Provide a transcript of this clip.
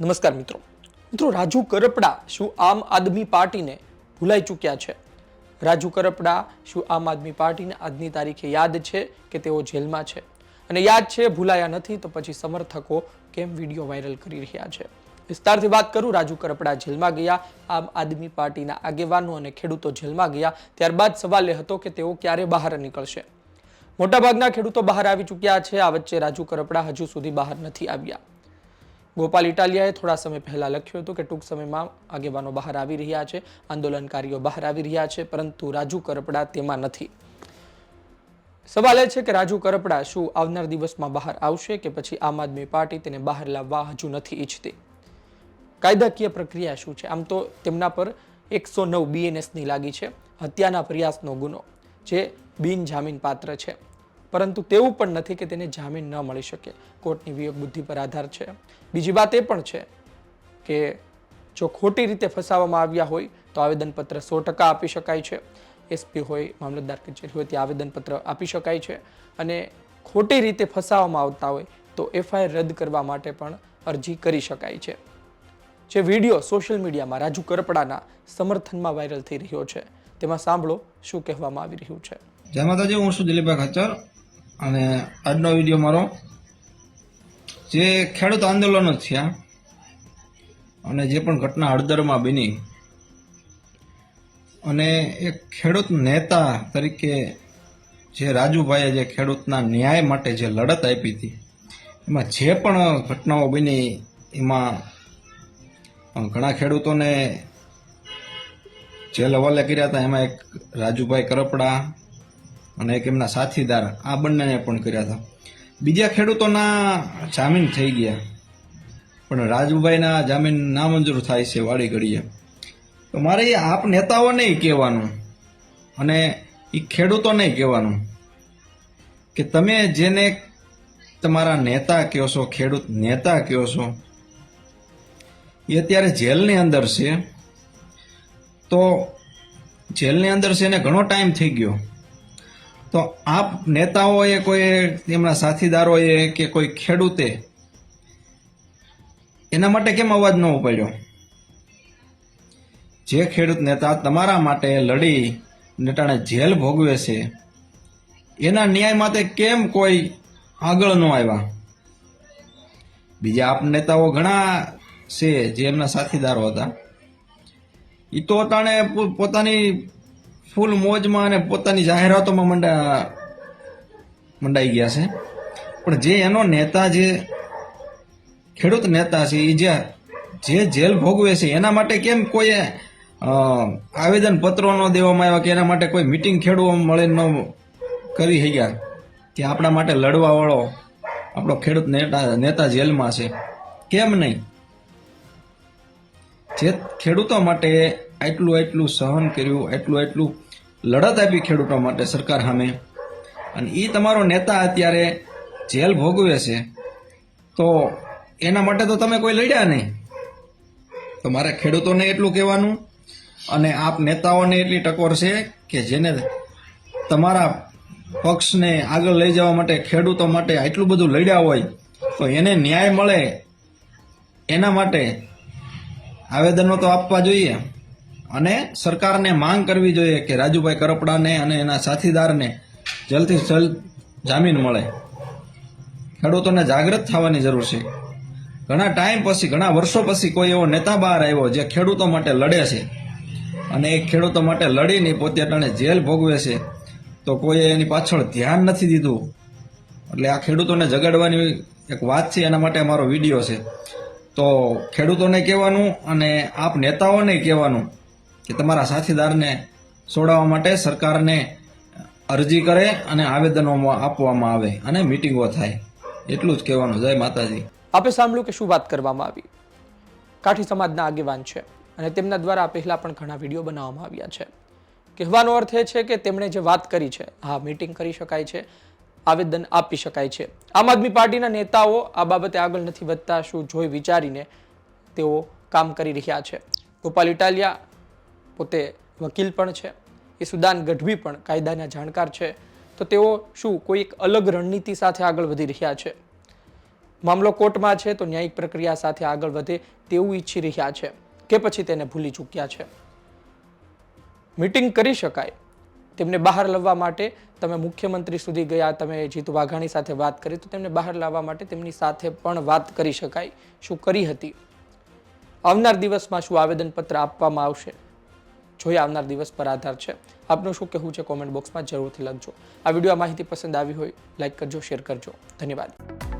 નમસ્કાર મિત્રો. મિત્રો, રાજુ કરપડા શું આમ આદમી પાર્ટીને ભૂલાઈ ચૂક્યા છે? રાજુ કરપડા શું આમ આદમી પાર્ટીને આજની તારીખે યાદ છે કે તેઓ જેલમાં છે? અને યાદ છે, ભૂલાયા નથી તો પછી સમર્થકો કેમ વીડિયો વાયરલ કરી રહ્યા છે? વિસ્તારથી વાત કરું, રાજુ કરપડા જેલમાં ગયા, આમ આદમી પાર્ટીના આગેવાનો અને ખેડૂતો જેલમાં ગયા, ત્યારબાદ સવાલ એ હતો કે તેઓ ક્યારે બહાર નીકળશે? મોટાભાગના ખેડૂતો બહાર આવી ચૂક્યા છે, આ વચ્ચે રાજુ કરપડા હજુ સુધી બહાર નથી આવ્યા. ગોપાલ ઇટાલિયાએ થોડા સમય પહેલાં લખ્યું હતું કે ટૂંક સમયમાં આગેવાનો બહાર આવી રહ્યા છે, આંદોલનકારીઓ બહાર આવી રહ્યા છે, પરંતુ રાજુ કરપડા તેમાં નથી. સવાલ એ છે કે રાજુ કરપડા શું આવનાર દિવસમાં બહાર આવશે કે પછી આમ આદમી પાર્ટી તેને બહાર લાવવા હજુ નથી ઈચ્છતી? કાયદાકીય પ્રક્રિયા શું છે? આમ તો તેમના પર એકસો નવ બીએનએસની લાગી છે. હત્યાના પ્રયાસનો ગુનો, જે બિનજામીનપાત્ર પાત્ર છે. પરંતુ તેવું પણ નથી કે તેને જામીન ન મળી શકે. કોર્ટની વિવેક બુદ્ધિ પર આધાર છે. બીજી વાત એ પણ છે કે જો ખોટી રીતે ફસાવવામાં આવ્યા હોય, તો આવેદનપત્ર સો ટકા આપી શકાય છે. એસપી હોય, મામલતદાર કચેરી હોય, ત્યાં આવેદનપત્ર આપી શકાય છે. અને ખોટી રીતે ફસાવવામાં આવતા હોય, તો એફઆઈઆર રદ કરવા માટે પણ અરજી કરી શકાય છે. જે વીડિયો સોશિયલ મીડિયામાં રાજુ કરપડાના સમર્થનમાં વાયરલ થઈ રહ્યો છે. તેમાં સાંભળો શું કહેવામાં આવી રહ્યું છે. જય માતાજી, હું છું દિલીપભાઈ ખચ્ચર અને આજનો વીડિયો મારો, જે ખેડૂત આંદોલનો થયા અને જે પણ ઘટના હળદરમાં બની અને એક ખેડૂત નેતા તરીકે જે રાજુભાઈએ જે ખેડૂતના ન્યાય માટે જે લડત આપી હતી, એમાં જે પણ ઘટનાઓ બની, એમાં ઘણા ખેડૂતોને જેલ હવાલે કર્યા હતા. એમાં એક રાજુભાઈ કરપડા અને એક એમના સાથીદાર આ બંનેને પણ કર્યા હતા. બીજા ખેડૂતોના જામીન થઈ ગયા. પણ રાજુભાઈના જામીન નામંજૂર થાય છે વાળી ઘડીએ. તો મારે એ આપ નેતાઓને કહેવાનું અને એ ખેડૂતોને કહેવાનું કે તમે જેને તમારા નેતા કહો છો, ખેડૂત નેતા કહો છો, એ અત્યારે જેલની અંદર છે. તો જેલની અંદર છે એને ઘણો ટાઈમ થઈ ગયો. તો આપ નેતાઓએ કોઈ એમના સાથીદારોએ કે કોઈ ખેડૂતે એના માટે કેમ અવાજ ન ઉપાડ્યો? જે ખેડૂત નેતા તમારા માટે લડી નેટાણે જેલ ભોગવે છે, એના ન્યાય માટે કેમ કોઈ આગળ ન આવ્યા? બીજા આપ નેતાઓ ઘણા છે જે એમના સાથીદારો હતા. એ તો તાણે પોતાની ફૂલ મોજમાં અને પોતાની જાહેરાતોમાં મંડા મંડાઈ ગયા છે. પણ જે એનો નેતા જે ખેડૂત નેતા છે એ જે જે જેલ ભોગવે છે, એના માટે કેમ કોઈ આવેદન પત્રો ન દેવામાં આવ્યા કે એના માટે કોઈ મિટિંગ ખેડવા મળે ન કરી શક્યા? કે આપણા માટે લડવા વાળો આપણો ખેડૂત નેતા નેતા જેલમાં છે. કેમ નહીં? જે ખેડૂતો માટે આટલું આટલું સહન કર્યું એટલું એટલું લડત આપી ખેડૂતો માટે સરકાર સામે. અને એ તમારો નેતા અત્યારે જેલ ભોગવે છે. તો એના માટે તો તમે કોઈ લડ્યા નહીં. તો મારે ખેડૂતોને એટલું કહેવાનું અને આપ નેતાઓને એટલી ટકોર છે કે જેને તમારા પક્ષને આગળ લઈ જવા માટે, ખેડૂતો માટે આટલું બધું લડ્યા હોય, તો એને ન્યાય મળે. એના માટે આવેદનો તો આપવા જોઈએ. અને સરકારને માંગ કરવી જોઈએ કે રાજુભાઈ કરપડાને અને એના સાથીદારને જલ્દથી જલ્દ જામીન મળે. ખેડૂતોને જાગૃત થવાની જરૂર છે. ઘણા ટાઈમ પછી, ઘણા વર્ષો પછી કોઈ એવો નેતા બહાર આવ્યો જે ખેડૂતો માટે લડે છે. અને એ ખેડૂતો માટે લડીને પોતે અટાણે જેલ ભોગવે છે. તો કોઈએ એની પાછળ ધ્યાન નથી દીધું. એટલે આ ખેડૂતોને જગાડવાની એક વાત છે, એના માટે અમારો વીડિયો છે. તો ખેડૂતોને કહેવાનું અને આપ નેતાઓને કહેવાનું. કે તમારા સાથીદારને છોડાવવા માટે સરકારને અરજી કરે અને આવેદનો આપવામાં આવે અને મિટિંગો થાય. એટલું જ કહેવાનું. જય માતાજી. આપે સાંભળ્યું કે શું વાત કરવામાં આવી? કાઠી સમાજના આગેવાન છે અને તેમના દ્વારા પહેલાં પણ ઘણા વીડિયો બનાવવામાં આવ્યા છે. કહેવાનો અર્થ એ છે કે તેમણે જે વાત કરી છે હા મીટિંગ કરી શકાય છે, આવેદન આપી શકાય છે. આમ આદમી પાર્ટીના નેતાઓ આ બાબતે આગળ નથી વધતા શું જોઈ વિચારીને તેઓ કામ કરી રહ્યા છે. ગોપાલ ઇટાલિયા પોતે વકીલ પણ છે. એ સુદાન ગઢવી પણ કાયદાના જાણકાર છે. તો તેઓ શું કોઈ એક અલગ રણનીતિ સાથે આગળ વધી રહ્યા છે? મામલો કોર્ટમાં છે તો ન્યાયિક પ્રક્રિયા સાથે આગળ વધે તેવું ઈચ્છી રહ્યા છે. કે પછી તેને ભૂલી ચૂક્યા છે? મીટિંગ કરી શકાય. તેમને બહાર લાવવા માટે તમે મુખ્યમંત્રી સુધી ગયા, તમે જીતુ વાઘાણી સાથે વાત કરી, તો તેમને બહાર લાવવા માટે તેમની સાથે પણ વાત કરી શકાય. શું કરી હતી? આવનાર દિવસમાં શું આવેદનપત્ર આપવામાં આવશે? જોઈએ આવનાર દિવસ પર આધાર છે. આપનું શું કહેવું છે કોમેન્ટ બોક્સમાં જરૂરથી લખજો. આ વીડિયો માહિતી પસંદ આવી હોય લાઇક કરજો, શેર કરજો. ધન્યવાદ.